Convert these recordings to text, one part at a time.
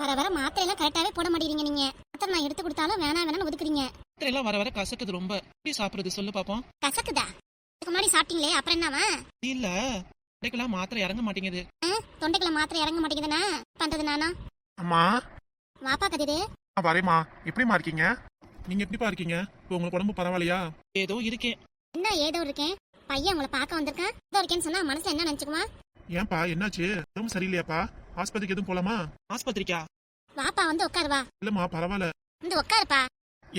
வர வர மாத்திரை எல்லாம் கரெக்டாவே போட மாட்டேங்கிறீங்க நீங்க. மாத்திரை நான் எடுத்து கொடுத்தாலும் வேணாம் வேணாம்னு ஒதுக்குறீங்க. மாத்திரை எல்லாம் வர வர கசக்குது ரொம்ப. எப்படி சாப்பிடுறது சொல்லு பாப்போம். கசக்குதா? இதுக்கு முன்னாடி சாப்பிட்டீங்களே அப்புறம் என்னவா? இல்ல. இடைக்கெல்லாம் மாத்திரை இறங்க மாட்டேங்குது. தொண்டைக்குள்ள மாத்திரை இறங்க மாட்டேங்குதுன்னா? பண்றது நானா? அம்மா. வாப்பா கதிரு. வரேம்மா. எப்படிம்மா இருக்கீங்க? நீங்க எப்படிப்பா இருக்கீங்க? இப்போ உங்களுக்கு உடம்பு பரவாயில்லையா? ஏதோ இருக்கேன். என்ன ஏதோ இருக்கேன்? பையன் உங்களை பார்க்க வந்திருக்கான். ஏதோ இருக்கேன்னு சொன்னா மனசுல என்ன நினைச்சுக்குமா ஏன்பா என்னாச்சு? உடம்பு சரியில்லையாப்பா? ஆஸ்பத்திரிக்கு எதுவும் போலாமா? ஆஸ்பத்திரிக்கா? வாப்பா வந்து உட்காருவா இல்லம்மா பரவாயில்ல. வந்து உட்காருப்பா.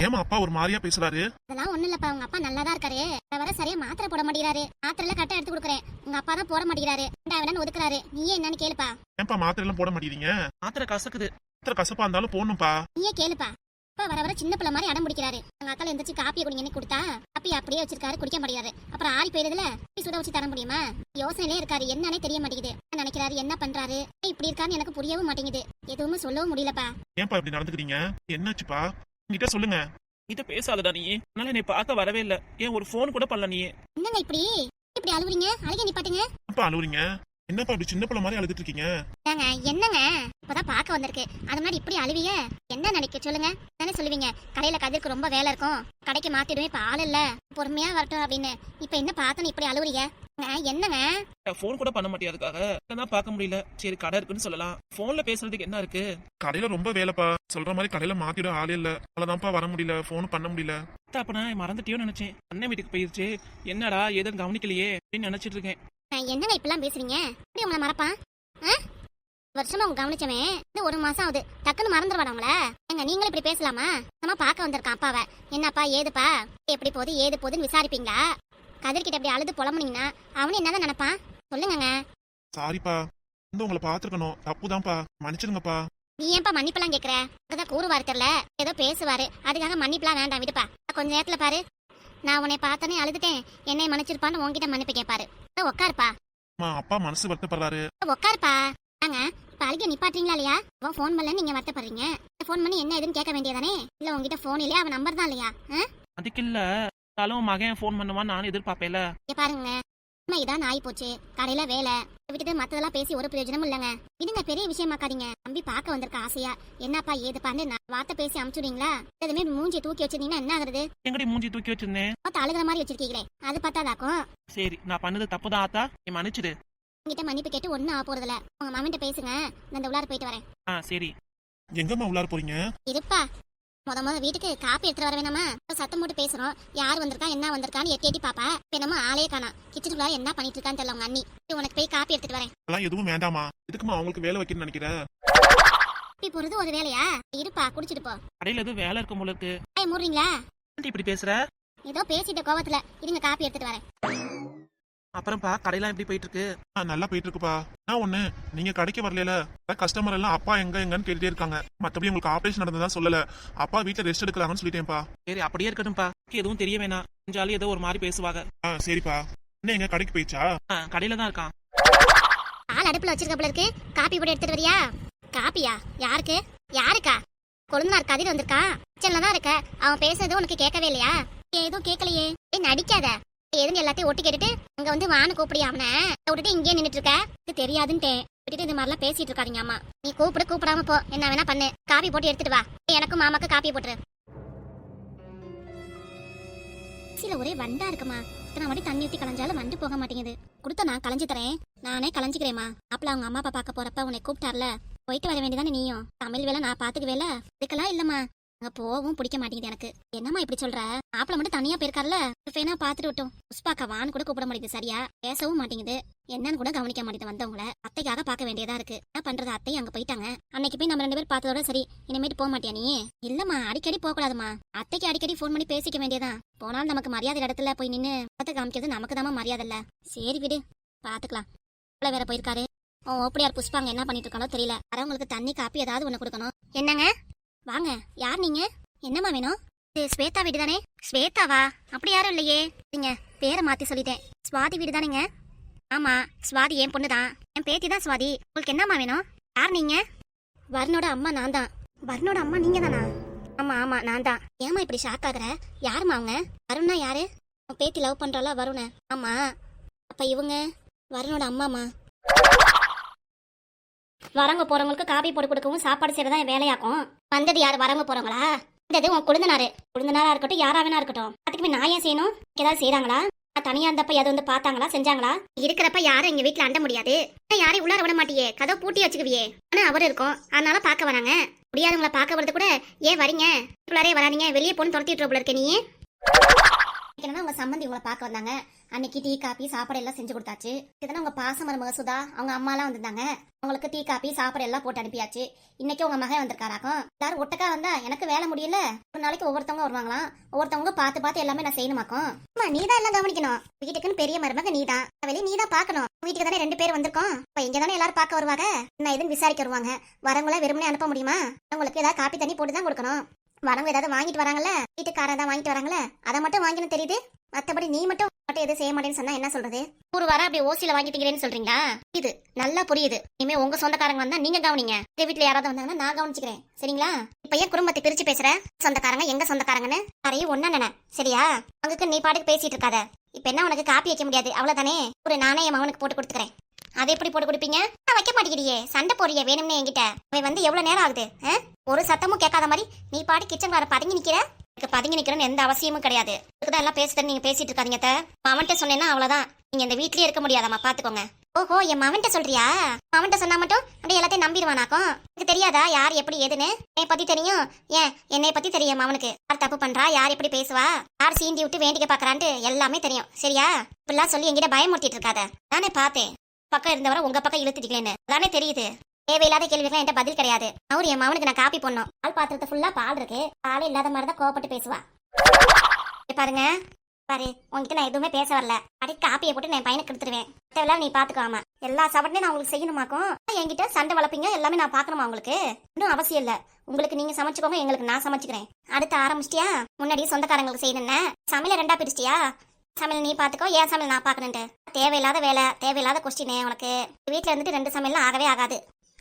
ஏமா அப்பா ஒரு மாதிரியா பேசுறாரு? அதெல்லாம் ஒண்ணும் இல்லப்பா உங்க அப்பா நல்லா தான் இருக்காரு வர சரியா மாத்திரை போட மாட்டேங்கிறாரு. மாத்திரை எல்லாம் கரெக்டா எடுத்து கொடுக்குறேன். உங்க அப்பா தான் போட மாட்டேங்கிறாரு. வேண்டாம் ஒதுக்குறாரு. நீயே என்னன்னு கேளுப்பா. ஏன்பா மாத்திரை எல்லாம் போட மாட்டேங்கிறீங்க? மாத்திரை கசக்குது. மாத்திரை கசப்பா இருந்தாலும் போடணும்ப்பா. நீயே கேளுப்பா. அப்பா வர வர சின்ன பிள்ளை மாதிரி அடம் பிடிக்கிறாரு. எங்க அக்கால எந்திரிச்சு காப்பியை குடிங்கன்னு கொடுத்தா காப்பி அப்படியே வச்சிருக்காரு குடிக்க முடியாது அப்புறம் ஆறி போயிருதுல சுட வச்சு தர முடியுமா? யோசனையிலே இருக்காரு என்னன்னே தெரிய மாட்டேங்குது. என்ன நினைக்கிறாரு என்ன பண்றாரு? ஏன் இப்படி இருக்காருன்னு எனக்கு புரியவும் மாட்டேங்குது. எதுவுமே சொல்லவும் முடியலப்பா. ஏன்பா இப்படி நடந்துக்கிறீங்க என்னாச்சுப்பா? என்கிட்ட சொல்லுங்க. இத பேசாதடா நீ. அதனால என்னை பார்க்க வரவே இல்ல. ஏன் ஒரு ஃபோன் கூட பண்ணல நீ. என்னங்க இப்படி? இப்படி அழுவுறீங்க? அழுக நிப்பாட்டுங்க. என்னப்பா அழுவுறீங்க? என்னப்பா இப்படி சின்ன பிள்ளை மாதிரி அழுதுட்டு இருக்கீங்க? ஏங்க என்னங்க? இப்பதான் பார்க்க வந்திருக்கு. அது மாதிரி இப்படி அழுவிய? என்ன நினைக்க சொல்லுங்க? தானே சொல்லுவீங்க. கடையில கதிர்க்கு ரொம்ப வேலை இருக்கும். கடைக்கு மாத்திடுவேன் இப்ப ஆள் இல்ல. பொறுமையா வரட்டும் அப்படின்னு. இப்ப என்ன பார்த்தோன்னு இப்படி அழுவுறீங்க? என்னங்க? ஃபோன் கூட பண்ண மாட்டியாதுக்காக தான் பார்க்க முடியல. சரி கடை இருக்குன்னு சொல்லலாம். போன்ல பேசுறதுக்கு என்ன இருக்கு? கடையில ரொம்ப வேலைப்பா. சொல்ற மாதிரி கடையில மாத்திட ஆள் இல்ல. அவ்வளவுதான்ப்பா வர முடியல. போன் பண்ண முடியல. அப்ப நான் மறந்துட்டியோன்னு நினைச்சேன். அண்ணன் வீட்டுக்கு போயிருச்சு. என்னடா ஏதுன்னு கவனிக்கலையே அப்படின்னு நினைச்சிட்டு இருக்கேன். என்னங்க இப்பெல்லாம் பேசுறீங்க? எப்படி உங்களை மறப்பான்? வருஷமா உங்க கவனிச்சவன் இது ஒரு மாசம் ஆகுது. டக்குன்னு மறந்துடுவாடா உங்கள எங்க நீங்களும் இப்படி பேசலாமா? நம்ம பார்க்க வந்திருக்கான் அப்பாவை. என்னப்பா ஏதுப்பா? எப்படி போகுது ஏது போகுதுன்னு விசாரிப்பீங்களா? கதிர்கிட்ட இப்படி அழுது புலம்புனீங்கன்னா அவனு என்னதான் நினைப்பான்? சொல்லுங்கங்க. சாரிப்பா. வந்து உங்களை பாத்துருக்கணும் தப்புதான்ப்பா. மன்னிச்சிருங்கப்பா நீ ஏன்பா மன்னிப்பெல்லாம் கேக்குற? அதான் கூறுவாரு தெரியல. ஏதோ பேசுவாரு. அதுக்காக மன்னிப்புலாம் வேண்டாம். விடுப்பா. கொஞ்ச நேரத்துல பாரு. நான் உன்னை பார்த்தனே அழுதுட்டேன். என்னை மன்னிச்சிருப்பான்னு உன்கிட்ட மன்னிப்பு கேட்பாரு உட்காருப்பா அம்மா அப்பா மனசு வருத்தப்படுறாரு. உட்காருப்பா வாங்க இப்ப அழுக நிப்பாட்டுறீங்களா இல்லையா? அவன் ஃபோன் பண்ணல நீங்க வருத்தப்படுறீங்க. ஃபோன் பண்ணி என்ன ஏதுன்னு கேட்க வேண்டியதானே? இல்ல உங்ககிட்ட ஃபோன் இல்லையா? அவன் நம்பர் தான் இல்லையா? அதுக்கு இல்ல மகன் ஃபோன் பண்ணுவான்னு நானும் எதிர்பார்ப்பேல பாருங்க இதான் ஆகி போச்சு கடையில வேலை. விட்டுட்டு மத்ததெல்லாம் பேசி ஒரு பிரயோஜனமும் இல்லைங்க. இதுங்க பெரிய விஷயமாக்காதீங்க. தம்பி பார்க்க வந்திருக்க ஆசையா? என்னப்பா ஏதுப்பான்னு நான் வார்த்தை பேசி அமுச்சுடுவீங்களா? எதுவுமே மூஞ்சி தூக்கி வச்சிருந்தீங்கன்னா என்ன ஆகுறது? எங்கடி மூஞ்சி தூக்கி வச்சிருந்தேன்? மொத்த அழுகிற மாதிரி வச்சிருக்கீங்களே. அது பார்த்தாதாக்கும் சரி நான் பண்ணது தப்பு தான் ஆத்தா? நீ மன்னிச்சிடு. உங்ககிட்ட மன்னிப்பு கேட்டு ஒன்னும் ஆக போறதில்ல. உங்க மாமன்ட்ட பேசுங்க. நான் இந்த உள்ளார போயிட்டு வரேன். ஆ சரி. எங்கம்மா உள்ளார போறீங்க? இருப்பா. முத முத வீட்டுக்கு காப்பி எடுத்துட்டு வர வேணாமா? சத்தம் போட்டு பேசுறோம். யார் வந்திருக்கா என்ன வந்திருக்கான்னு எட்டி எட்டி பாப்பா. இப்ப என்னமோ ஆளே காணா. கிச்சனுக்குள்ளார என்ன பண்ணிட்டு இருக்கான்னு தெரியல உங்க அண்ணி. உனக்கு போய் காப்பி எடுத்துட்டு வரேன். அதெல்லாம் எதுவும் வேண்டாமா எதுக்குமா அவங்களுக்கு வேலை வைக்கணும்னு நினைக்கிறேன் காப்பி போறது ஒரு வேலையா? இருப்பா குடிச்சிட்டு போ. கடையில எதுவும் வேலை இருக்கும் இருக்கு. ஏய் மூடுறீங்களா? இப்படி பேசுற? ஏதோ பேசிட்ட கோவத்துல. இருங்க காப்பி எடுத்துட்டு வரேன். அப்புறம்ப்பா கடையெல்லாம் எப்படி போயிட்டு இருக்கு ஆ, நல்லா போயிட்டு இருக்குப்பா நான் ஒண்ணு? நீங்க கடைக்கு வரல கஸ்டமர் எல்லாம் அப்பா எங்க எங்கன்னு கேட்டுட்டே இருக்காங்க. மத்தபடி உங்களுக்கு ஆபரேஷன் நடந்ததா சொல்லல. அப்பா வீட்டுல ரெஸ்ட் எடுக்கலாங்கன்னு சொல்லிட்டேன்ப்பா. சரி அப்படியே இருக்கட்டும்ப்பா எதுவும் தெரிய வேணாம். கொஞ்சாலும் ஏதோ ஒரு மாதிரி பேசுவாங்க. ஆ சரிப்பா. என்ன எங்க கடைக்கு போயிடுச்சா ஆ, கடையில தான் இருக்கான். ஆள் அடுப்புல வச்சிருக்க போல இருக்கு. காப்பி போட்டு எடுத்துட்டு வரியா? காப்பியா? யாருக்கு? யாருக்கா? கொழுந்தனார் கதிர் வந்திருக்கான். கிச்சன்ல தான் இருக்க. அவன் பேசுறது உனக்கு கேட்கவே இல்லையா? எதுவும் கேட்கலையே. ஏய் நடிக்காத. எதுன்னு எல்லாத்தையும் ஒட்டி கேட்டுட்டு அங்க வந்து வான்னு கூப்பிடியா அவனை. விட்டுட்டு இங்கேயே நின்னுட்டு இருக்க. இது தெரியாதுன்ட்டேன் விட்டுட்டு இந்த மாதிரிலாம் பேசிட்டு இருக்காதீங்க அம்மா. நீ கூப்பிடு கூப்பிடாம போ. என்ன வேணா பண்ணு. காப்பி போட்டு எடுத்துட்டு வா. எனக்கும் மாமாக்கு காப்பி போட்டுரு. சில ஒரே வண்டா இருக்குமா. இத்தனை வாட்டி தண்ணி ஊத்தி கலைஞ்சாலும் வண்டு போக மாட்டேங்குது. கொடுத்த நான் களைஞ்சு தரேன். நானே களைஞ்சிக்கிறேம்மா. அப்பல அவங்க அம்மா அப்பா பார்க்க போறப்ப உன்னை கூப்பிட்டார்ல. போயிட்டு வர வேண்டியதானே நீயும். தமிழ் வேலை நான் பாத்துக்குவேல. இதுக்கெல்லாம் இல்லம்மா. அங்க போகவும் பிடிக்க மாட்டேங்குது எனக்கு. என்னம்மா இப்படி சொல்ற? மாப்பிள மட்டும் தனியா போயிருக்காருல? ஃபேனா பாத்துட்டு விட்டோம். புஷ்பாக்கா வான்னு கூட கூப்பிட மாட்டேங்குது சரியா? பேசவும் மாட்டேங்குது. என்னன்னு கூட கவனிக்க மாட்டேங்குது வந்தவங்கள. அத்தைக்காக பார்க்க வேண்டியதா இருக்கு. என்ன பண்றது? அத்தை அங்க போயிட்டாங்க. அன்னைக்கு போய் நம்ம ரெண்டு பேரும் பார்த்ததோட சரி. இனிமேட்டு போக மாட்டியா நீ? இல்லம்மா அடிக்கடி போக கூடாதுமா அத்தைக்கு அடிக்கடி ஃபோன் பண்ணி பேசிக்க வேண்டியதான் போனாலும் நமக்கு மரியாதை இடத்துல போய் நின்னு பார்த்து காமிக்கிறது நமக்கு தாமா மரியாதை இல்ல. சரி விடு. பாத்துக்கலாம். உள்ள வேற போயிருக்காரு. ஓ ஓப்படியார் புஷ்பாங்க என்ன பண்ணிட்டு இருக்கானோ தெரியல. வரவங்களுக்கு தண்ணி காப்பி ஏதாவது ஒண்ணு கொடுக்கணும். என்னங்க? வாங்க யார் நீங்க? என்னம்மா வேணும்? இது ஸ்வேதா வீடு தானே ஸ்வேதாவா? அப்படி யாரும் இல்லையே. நீங்க பேரை மாத்தி சொல்லிட்டேன். சுவாதி வீடு தானேங்க ஆமா சுவாதி என் பொண்ணு தான் என் பேத்தி தான் சுவாதி. உங்களுக்கு என்னம்மா வேணும்? யார் நீங்க? வருணோட அம்மா நான் தான் வருணோட அம்மா நீங்க தானா ஆமா ஆமா நான் தான் ஏமா இப்படி ஷாக் ஆகுற? யாரும்மா அவங்க? வருணா யாரு? உன் பேத்தி லவ் பண்றாளா வருண? ஆமா. அப்ப இவங்க? வருணோட அம்மாமா வரவங்க போறவங்களுக்கு காபி போட்டு கொடுக்கவும் சாப்பாடு செய்யறதா என் வேலையாக்கும். வந்தது யார்? வரவங்க போறவங்களா? வந்தது உன் குழுந்தனாரு. குழுந்தனாரா இருக்கட்டும் யாரா வேணா இருக்கட்டும். அதுக்குமே நான் ஏன் செய்யணும்? ஏதாவது செய்யறாங்களா தனியா இருந்தப்ப எது வந்து பார்த்தாங்களா? செஞ்சாங்களா? இருக்கிறப்ப யாரும் எங்க வீட்டுல அண்ட முடியாது. யாரையும் உள்ளார விட மாட்டியே? கதவு பூட்டி வச்சுக்குவியே. ஆனா அவர் இருக்கும். அதனால பார்க்க வராங்க. முடியாதவங்கள பார்க்க வரது கூட ஏன் வரீங்க? உள்ளாரே வராதீங்க. வெளியே போன்னு துரத்திட்டு இருக்க நீ. என்னன்னா உங்க சம்பந்தி உங்களை பார்க்க வந்தாங்க. அன்னைக்கு டீ காபி சாப்பாடு எல்லாம் செஞ்சு கொடுத்தாச்சு. இதனா உங்க பாச மருமக சுதா? அவங்க அம்மா எல்லாம் வந்திருந்தாங்க. அவங்களுக்கு டீ காபி சாப்பாடு எல்லாம் போட்டு அனுப்பியாச்சு. இன்னைக்கு உங்க மகன் வந்திருக்காராக்கும் எல்லாரும் ஒட்டக்கா வந்தா எனக்கு வேலை முடியல? ஒரு நாளைக்கு ஒவ்வொருத்தவங்க வருவாங்களாம். ஒவ்வொருத்தவங்க பார்த்து பார்த்து எல்லாமே நான் செய்யணுமாக்கும் அம்மா நீ தான் எல்லாம் கவனிக்கணும். வீட்டுக்குன்னு பெரிய மருமக நீ தான் வெளியே நீ தான் பார்க்கணும் வீட்டுக்கு தானே ரெண்டு பேர் வந்திருக்கோம். இப்ப இங்க தானே எல்லாரும் பார்க்க வருவாங்க? என்ன எதுன்னு விசாரிக்க வருவாங்க. வரவங்கள வெறுமனே அனுப்ப முடியுமா? உங்களுக்கு ஏதாவது காப்பி தண்ணி போட்டு தான் கொடுக்கணும். வரவங்க ஏதாவது வாங்கிட்டு வராங்கல்ல? வீட்டுக்காரன் தான் வாங்கிட்டு வராங்கல்ல? அதை மட்டும் வாங்கினு தெரியுது. மத்தபடி நீ மட்டும் மட்டும் எதுவும் செய்ய மாட்டேன்னு சொன்னா என்ன சொல்றது? ஒரு வாரம் அப்படி ஓசியில வாங்கிட்டீங்கன்னு சொல்றீங்களா? இது நல்லா புரியுது. இனிமே உங்க சொந்தக்காரங்க வந்தா நீங்க கவனிங்க. இதே வீட்டுல யாராவது வந்தாங்கன்னா நான் கவனிச்சுக்கிறேன். சரிங்களா? இப்ப ஏன் குடும்பத்தை பிரிச்சு பேசுற? சொந்தக்காரங்க எங்க சொந்தக்காரங்கன்னு? அறையும் ஒன்னா நினை. சரியா? அங்குக்கு நீ பாட்டுக்கு பேசிட்டு இருக்காத. இப்ப என்ன உனக்கு காப்பி வைக்க முடியாது? அவ்வளவுதானே? ஒரு நானே என் மகனுக்கு போட்டு கொடுத்துக்கிறேன். அதை எப்படி போட்டு கொடுப்பீங்க? நான் வைக்க மாட்டேங்கிறியே. சண்டை போறிய வேணும்னே என்கிட்ட. அவன் வந்து எவ்வளவு நேரம் ஆகுது ஒரு சத்தமும் கேட்காத மாதிரி நீ பாடி கிச்சன் வர பதுங்கி நிக்கிற? எனக்கு பதுங்கி நிற்கிறேன்னு எந்த அவசியமும் கிடையாது. இதுக்குதான் எல்லாம் பேசுறது நீங்க பேசிட்டு இருக்காதீங்க அத்தை. அவன்கிட்ட சொன்னேன்னா அவ்வளவுதான். நீங்க இந்த வீட்லயே இருக்க முடியாதாம்மா பாத்துக்கோங்க. ஓஹோ என் மவன்கிட்ட சொல்றியா? மவன்ட்ட சொன்னா மட்டும் அப்படியே எல்லாத்தையும் நம்பிடுவானாக்கும்? எனக்கு தெரியாதா யார் எப்படி ஏதுன்னு என்னை பத்தி தெரியும்? ஏன்? என்னை பத்தி தெரியும் மவனுக்கு. யார் தப்பு பண்றா? யார் எப்படி பேசுவா? யார் சீந்தி விட்டு வேண்டிக்க பாக்குறான்ட்டு எல்லாமே தெரியும். சரியா? இப்படிலாம் சொல்லி என்கிட்ட பயமுறுத்திட்டு இருக்காத. நானே பார்த்தேன். பக்கம் இருந்தவரை உங்க பக்கம் இழுத்துட்டீங்களேன்னு. தானே தெரியுது. தேவையில்லாத கேள்விகள் என்கிட்ட பதில் கிடையாது. அவரு என் மவனுக்கு நான் காப்பி பண்ணோம் பால் பாத்திரத்தை ஃபுல்லா பால் இருக்கு. பால் இல்லாத மாதிரி தான் கோவப்பட்டு பேசுவா. பாருங்க. பாரு உன்கிட்ட நான் எதுவுமே பேச வரல. அடி காப்பியை போட்டு நான் என் பையனுக்கு கொடுத்துருவேன். தேவையில்லாம் நீ பாத்துக்காம. எல்லா சாப்பாடுமே நான் உங்களுக்கு செய்யணுமாக்கும்? என்கிட்ட சண்டை வளர்ப்பீங்க? எல்லாமே நான் பாக்கணுமா உங்களுக்கு? இன்னும் அவசியம் இல்ல. உங்களுக்கு நீங்க சமைச்சுக்கோங்க எங்களுக்கு நான் சமைச்சுக்கிறேன். அடுத்து ஆரம்பிச்சிட்டியா? முன்னாடியே சொந்தக்காரங்களுக்கு செய்யணும்னு. சமையல ரெண்டா பிரிச்சிட்டியா? சமையல் நீ பாத்துக்கோ ஏன் சமையல் நான் பாக்கணுன்ட்டு தேவையில்லாத வேலை தேவையில்லாத கொஸ்டினே உனக்கு? வீட்டில் இருந்துட்டு ரெண்டு சமையல்லாம் ஆகவே ஆகாது.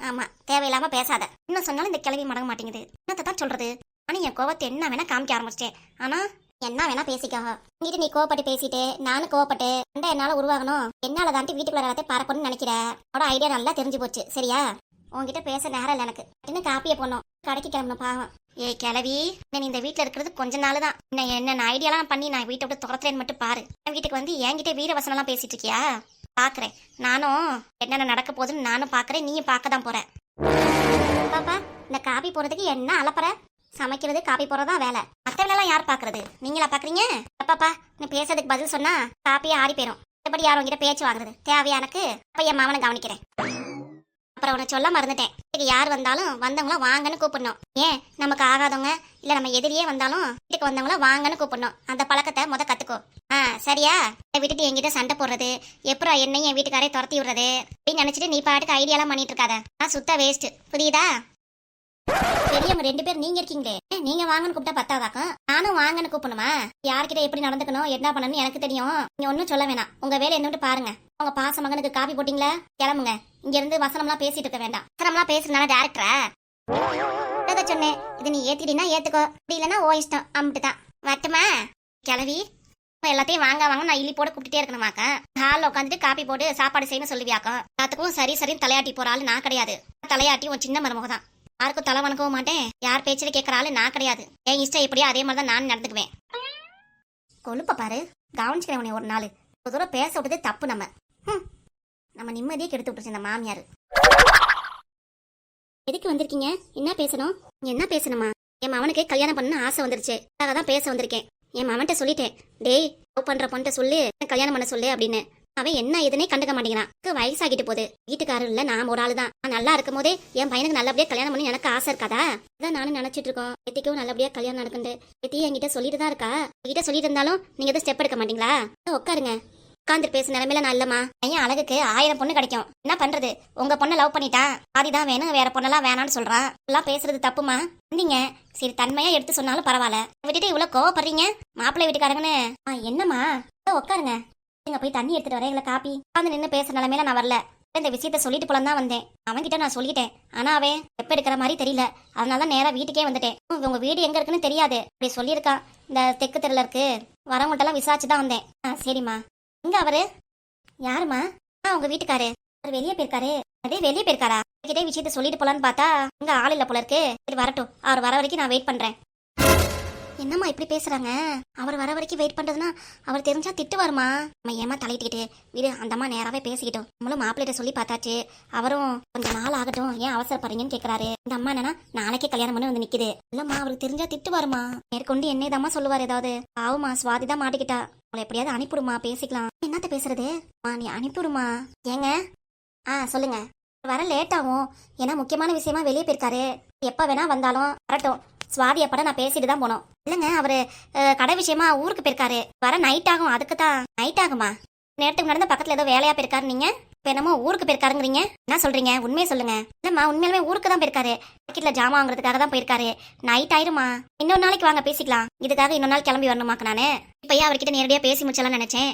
ஆமா தேவையில்லாம பேசாத. இன்னும் சொன்னாலும் இந்த கிளவி மடங்க மாட்டேங்குது. என்னத்தை தான் சொல்றது? ஆனா என் கோவத்தை என்ன வேணா காமிக்க ஆரம்பிச்சிட்டேன். ஆனா என்ன வேணா பேசிக்கோ. இங்கிட்டு நீ கோவப்பட்டு பேசிட்டு நானும் கோவப்பட்டு சண்டை என்னால உருவாகணும். என்னால தாண்டி வீட்டுக்குள்ள எல்லாத்தையும் பரப்பணும்னு நினைக்கிற? உன்னோட ஐடியா நல்லா தெரிஞ்சு போச்சு. சரியா? உன்கிட்ட பேச நேரம் இல்லை எனக்கு. இன்னும் காப்பியை போனோம் கடைக்கு கிளம்பணும் பாவம். ஏய் கிளவி நான் இந்த வீட்டில் இருக்கிறது கொஞ்ச நாள் தான். என்ன என்னென்ன ஐடியாலாம் பண்ணி நான் வீட்டை விட்டு துரத்துறேன்னு மட்டும் பாரு. என் வீட்டுக்கு வந்து என்கிட்ட வீர வசனம்லாம் பேசிட்டு இருக்கியா? பார்க்குறேன் நானும் என்னென்ன நடக்க போகுதுன்னு நானும் பார்க்குறேன் நீயும் பார்க்க தான் போகிறேன் பாப்பா இந்த காபி போகிறதுக்கு என்ன அலப்பற சமைக்கிறது காபி போறதா வேலை. மற்றவங்களெல்லாம் வேலைலாம் யார் பார்க்கறது நீங்களா பார்க்குறீங்க பாப்பா நீ பேசுறதுக்கு பதில் சொன்னால் காப்பியே ஆறி போயிடும் மற்றபடி யாரும் உங்ககிட்ட பேச்சு வாங்குறது தேவையா எனக்கு? அப்ப என் மாமனை கவனிக்கிறேன். அப்புறம் உன்னை சொல்ல மறந்துட்டேன். வீட்டுக்கு யார் வந்தாலும் வந்தவங்கள வாங்கன்னு கூப்பிடணும். ஏன்? நமக்கு ஆகாதவங்க இல்ல நம்ம எதிரியே வந்தாலும் வீட்டுக்கு வந்தவங்கள வாங்கன்னு கூப்பிடணும். அந்த பழக்கத்தை முத கத்துக்கோ. ஆ சரியா? விட்டுட்டு என்கிட்ட சண்டை போடுறது எப்பறம் என்னையும் என் வீட்டுக்காரே துரத்தி விடுறது அப்படின்னு நினைச்சிட்டு நீ பாட்டுக்கு ஐடியாலாம் பண்ணிட்டு இருக்காத. நான் சுத்த வேஸ்ட் புரியுதா? பெரியவங்க ரெண்டு பேர் நீங்க இருக்கீங்களே. நீங்க வாங்கன்னு கூப்பிட்டா பத்தாதாக்கும்? நானும் வாங்கன்னு கூப்பிடணுமா? யார்கிட்ட எப்படி நடந்துக்கணும் என்ன பண்ணணும்னு எனக்கு தெரியும். நீங்க ஒன்னும் சொல்ல வேணாம். உங்க வேலை என்னட்டு பாருங்க. உங்க பாச மகனுக்கு காப்பி போட்டீங்களா? கிளம்புங்க. இங்க இருந்து வசனம்லாம் பேசிட்டு இருக்க வேண்டாம். வசனம்லாம் பேசுறதுனால டேரக்டரா சொன்னேன் இது நீ ஏத்திட்டீங்கன்னா ஏத்துக்கோ. அப்படி இல்லைன்னா ஓ இஷ்டம். அம்பிட்டு தான் வரட்டுமா? கிளவி எல்லாத்தையும் வாங்க வாங்க நான் இலி போட கூப்பிட்டுட்டே இருக்கணுமாக்கா ஹாலில் உட்காந்துட்டு காப்பி போட்டு சாப்பாடு செய்யணும் சொல்லுவியாக்கா எல்லாத்துக்கும் சரி சரின்னு தலையாட்டி போற ஆள் நான் கிடையாது. தலையாட்டி உன் சின்ன மருமக தான் யாருக்கும் தலை வணக்கவும் மாட்டேன். யார் பேச்சில் கேட்கற ஆளு நான் கிடையாது. என் இஷ்டம் எப்படியோ அதே மாதிரி தான் நான் நடந்துக்குவேன். கொழுப்ப பாரு. கவனிச்சுக்கிறேன் உன்னை ஒரு நாள். ஒரு தூரம் பேச விட்டதே தப்பு நம்ம. ஹம். நம்ம நிம்மதியே கெடுத்து விட்டுருச்சு இந்த மாமியார். எதுக்கு வந்திருக்கீங்க? என்ன பேசணும்? என்ன பேசணுமா? என் மவனுக்கு கல்யாணம் பண்ண ஆசை வந்துருச்சு. அதுக்காக தான் பேச வந்திருக்கேன். என் மவன்கிட்ட சொல்லிட்டேன். டேய் லவ் பண்ற பொண்ணிட்ட சொல்லு. கல்யாணம் பண்ண சொல்லு அப்படின்னு. அவன் என்ன எதுனே கண்டுக்க மாட்டேங்கிறான். வயசாகிட்டு போகுது. வீட்டுக்காரர் இல்ல நான் ஒரு ஆளு தான் நல்லா இருக்கும் போதே என் பையனுக்கு நல்லபடியா கல்யாணம் பண்ணி எனக்கு ஆசை இருக்காதா? இதான் நானும் நினைச்சிட்டு இருக்கோம். எத்திக்கும் நல்லபடியா கல்யாணம் நடக்குது எத்தி என்கிட்ட சொல்லிட்டு தான் இருக்கா? என்கிட்ட சொல்லிட்டு இருந்தாலும் நீங்க எதுவும் ஸ்டெப் எடுக்க மாட்டீங்களா? உட்காருங்க. உட்காந்து பேச நிலைமையில நான் இல்லம்மா. பையன் அழகுக்கு ஆயிரம் பொண்ணு கிடைக்கும். என்ன பண்றது? உங்க பொண்ணை லவ் பண்ணிட்டா? பாதிதான் வேணும். வேற பொண்ணெல்லாம் வேணாம்னு சொல்றான். எல்லாம் பேசுறது தப்புமா? வந்தீங்க சரி தன்மையா எடுத்து சொன்னாலும் பரவாயில்ல. விட்டுட்டு இவ்வளவு கோவப்படுறீங்க? மாப்பிள்ளை வீட்டுக்காரங்கன்னு. ஆ, என்னம்மா? உட்காருங்க. நீங்க போய் தண்ணி எடுத்துட்டு வரேன் இல்ல காப்பி. உட்காந்து நின்று பேசுற நிலைமையில நான் வரல. இந்த விஷயத்த சொல்லிட்டு போலாம் தான் வந்தேன். அவன்கிட்ட நான் சொல்லிட்டேன். ஆனா அவன் எப்ப எடுக்கிற மாதிரி தெரியல. அதனால தான் நேரா வீட்டுக்கே வந்துட்டேன். உங்க வீடு எங்க இருக்குன்னு தெரியாது. அப்படி சொல்லியிருக்கான். இந்த தெற்கு தெருல இருக்கு. வரவங்கள்ட்டெல்லாம் விசாரிச்சு தான் வந்தேன். ஆ சரிம்மா. எங்க அவரு. யாருமா ஆ உங்க வீட்டுக்காரு. அவர் வெளியே போயிருக்காரு. அதே வெளியே போயிருக்காரா? கிட்டே விஷயத்த சொல்லிட்டு போலான்னு பார்த்தா இங்க ஆள் இல்ல போல இருக்கு. சரி வரட்டும். அவர் வர வரைக்கும் நான் வெயிட் பண்றேன். என்னம்மா இப்படி பேசுறாங்க? அவர் வர வரைக்கும் வெயிட் பண்றதுன்னா அவர் தெரிஞ்சா திட்டு வருமா நம்ம ஏமா தலையிட்டுக்கிட்டு? வீடு அந்தம்மா நேராவே பேசிக்கிட்டோம். நம்மளும் மாப்பிள்ளைகிட்ட சொல்லி பார்த்தாச்சு. அவரும் கொஞ்சம் நாள் ஆகட்டும் ஏன் அவசரப்படுறீங்கன்னு கேக்குறாரு. இந்த அம்மா என்னன்னா நாளைக்கே கல்யாணம் பண்ணி வந்து நிக்குது. இல்லம்மா அவருக்கு தெரிஞ்சா திட்டு வருமா மேற்கொண்டு என்னதாம்மா சொல்லுவார் ஏதாவது. ஆவுமா சுவாதி தான் மாட்டிக்கிட்டா. அவளை எப்படியாவது அனுப்பிடுமா பேசிக்கலாம். என்னத்த பேசுறது? மா நீ அனுப்பிவிடுமா? ஏங்க? ஆ சொல்லுங்க. வர லேட் ஆகும். ஏன்னா முக்கியமான விஷயமா வெளியே போயிருக்காரு. எப்ப வேணா வந்தாலும் வரட்டும். சுவாதி அப்பட நான் பேசிட்டு தான் போனோம். இல்லைங்க அவரு கடை விஷயமா ஊருக்கு போயிருக்காரு. வர நைட் ஆகும் அதுக்கு தான். நைட் ஆகுமா? நேரத்துக்கு நடந்த பக்கத்துல ஏதோ வேலையா போயிருக்காரு நீங்க இப்போ என்னமோ ஊருக்கு போயிருக்காருங்கிறீங்க. என்ன சொல்றீங்க? உண்மையை சொல்லுங்க. இல்லம்மா உண்மையிலுமே ஊருக்கு தான் போயிருக்காரு. மார்க்கெட்ல ஜாமான் வாங்குறதுக்காக தான் போயிருக்காரு. நைட் ஆயிருமா? இன்னொரு நாளைக்கு வாங்க பேசிக்கலாம். இதுக்காக இன்னொரு நாள் கிளம்பி வரணுமாக்கு நானு. இப்பயே அவர்கிட்ட நேரடியா பேசி முடிச்சலாம் நினைச்சேன்?